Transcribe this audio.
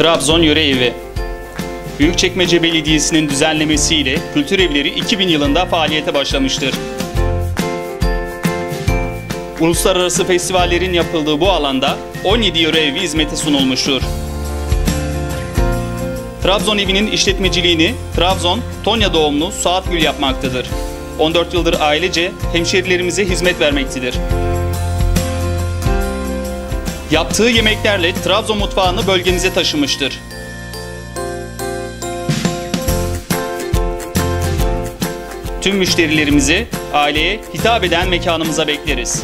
Trabzon Yöre Evi Büyükçekmece Belediyesi'nin düzenlemesiyle Kültür Evleri 2000 yılında faaliyete başlamıştır. Uluslararası festivallerin yapıldığı bu alanda 17 yöre evi hizmete sunulmuştur. Trabzon evinin işletmeciliğini Trabzon, Tonya doğumlu Suat Gül yapmaktadır. 14 yıldır ailece hemşerilerimize hizmet vermektedir. Yaptığı yemeklerle Trabzon mutfağını bölgemize taşımıştır. Tüm müşterilerimizi aileye hitap eden mekanımıza bekleriz.